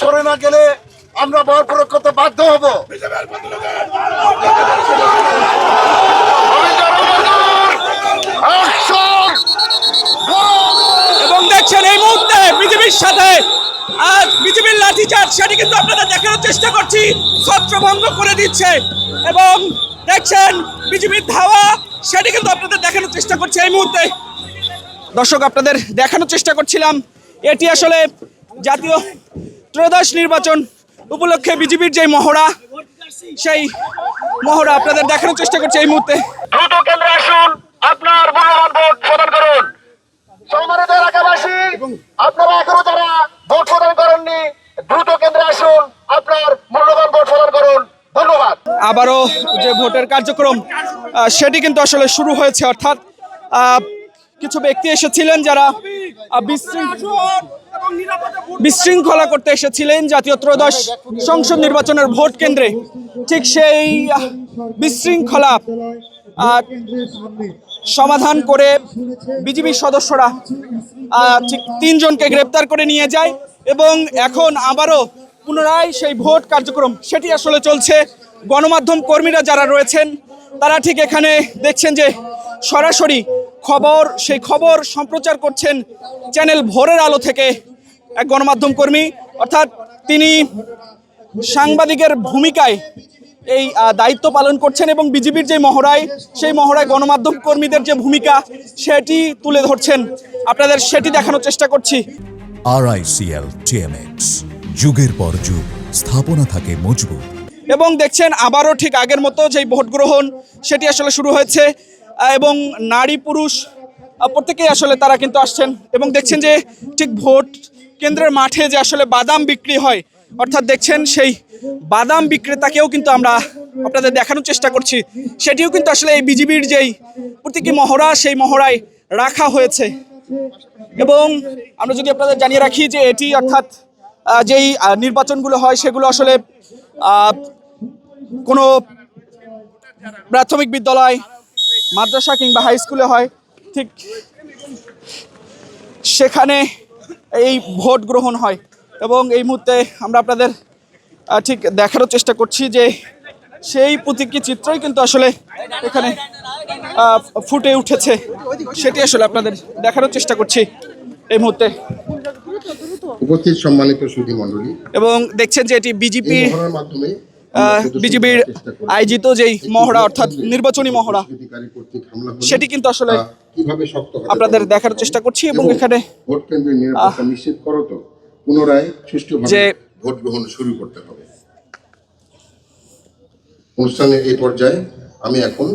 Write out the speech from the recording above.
সরে না গেলে আমরা বল প্রয়োগ করতে বাধ্য হব। এবং দেখছেন এই মুহূর্তে বিজেপির সাথে, আজ বিজেপির লাঠিচার্জ, সেটি কিন্তু আপনাদের দেখানোর চেষ্টা করছি, ছত্রভঙ্গ করে দিচ্ছে। এবং দেখছেন বিজেপির ধাওয়া, সেটি কিন্তু আপনাদের দেখানোর চেষ্টা করছে এই মুহূর্তে। দর্শক, আপনাদের দেখানোর চেষ্টা করছিলাম। এটি আসলে জাতীয় ত্রয়োদশ নির্বাচন উপলক্ষে বিজেপির যে মহড়া সেই মহড়া আপনাদের দেখানোর চেষ্টা করছে এই মুহূর্তে। দ্রুত কেন্দ্রে আসুন আপনার মূল্যবান ভোট প্রদান করুন। সম্মানিত এলাকাবাসী আপনারা এখনও যারা ভোট প্রদান করেননি দ্রুত কেন্দ্রে আসুন আপনার মূল্যবান ভোট প্রদান করুন। ধন্যবাদ। আবারও যে ভোটের কার্যক্রম সেটি কিন্তু আসলে শুরু হয়েছে অর্থাৎ কিছু ব্যক্তি এসেছিলেন যারা আহ, বিশৃঙ্খ- বিশৃঙ্খলা করতে এসেছিলেন জাতীয় ত্রয়োদশ সংসদ নির্বাচনের ভোট কেন্দ্রে। ঠিক সেই বিশৃঙ্খলা সমাধান করে বিজেপির সদস্যরা ঠিক তিনজনকে গ্রেপ্তার করে নিয়ে যায় এবং এখন আবারও পুনরায় সেই ভোট কার্যক্রম, সেটি আসলে চলছে। গণমাধ্যম কর্মীরা যারা রয়েছেন, তারা ঠিক এখানে দেখছেন যে সরাসরি খবর, সেই খবর সম্প্রচার করছেন চ্যানেল ভোরের আলো থেকে এক গণমাধ্যম কর্মী। অর্থাৎ তিনি সাংবাদিকের ভূমিকায় এই দায়িত্ব পালন করছেন এবং বিজেপির যে মহড়ায় সেই মহড়ায় গণমাধ্যম কর্মীদের যে ভূমিকা সেটি তুলে ধরছেন। আপনাদের সেটি দেখানোর চেষ্টা করছি। আরআইসিএল টিএমএক্স যুগের পর যুগ স্থাপনা থাকে মজবুত। এবং দেখছেন আবারও ঠিক আগের মতো যেই ভোট গ্রহণ সেটি আসলে শুরু হয়েছে এবং নারী পুরুষ প্রত্যেকেই আসলে তারা কিন্তু আসছেন। এবং দেখছেন যে ঠিক ভোট কেন্দ্রের মাঠে যে আসলে বাদাম বিক্রি হয়, অর্থাৎ দেখছেন সেই বাদাম বিক্রেতাকেও কিন্তু আমরা আপনাদের দেখানোর চেষ্টা করছি। সেটিও কিন্তু আসলে এই বিজিবির যেই প্রতীকী মহড়া, সেই মহড়ায় রাখা হয়েছে। এবং আমরা যদি আপনাদের জানিয়ে রাখি যে এটি অর্থাৎ যেই নির্বাচনগুলো হয়, সেগুলো আসলে কোনো প্রাথমিক বিদ্যালয়, মাদ্রাসা কিংবা হাই স্কুলে হয়, ঠিক সেখানে এই ভোট গ্রহণ হয়। এবং এই মুহূর্তে আমরা আপনাদের ঠিক দেখারও চেষ্টা করছি যে সেই প্রতীকী চিত্রই কিন্তু আসলে এখানে ফুটে উঠেছে। সেটি আসলে আপনাদের দেখানোর চেষ্টা করছি এই মুহূর্তে। উপস্থিত সম্মানিত সুধী মণ্ডলী এবং দেখছেন যে এটি বিজেপি মাধ্যমে বিজেপির। আয়োজিত যেই মহড়া অর্থাৎ নির্বাচনী মহড়া সেটি কিন্তু আসলে কীভাবে শক্ত হবে আপনাদের দেখার চেষ্টা করছি এবং এখানে ভোট কেন্দ্রের নিরাপত্তা নিশ্চিত করো তো। পুনরায় সুষ্ঠুভাবে ভোট গ্রহণ শুরু করতে হবে। অনুষ্ঠানের এই পর্যায়ে আমি এখন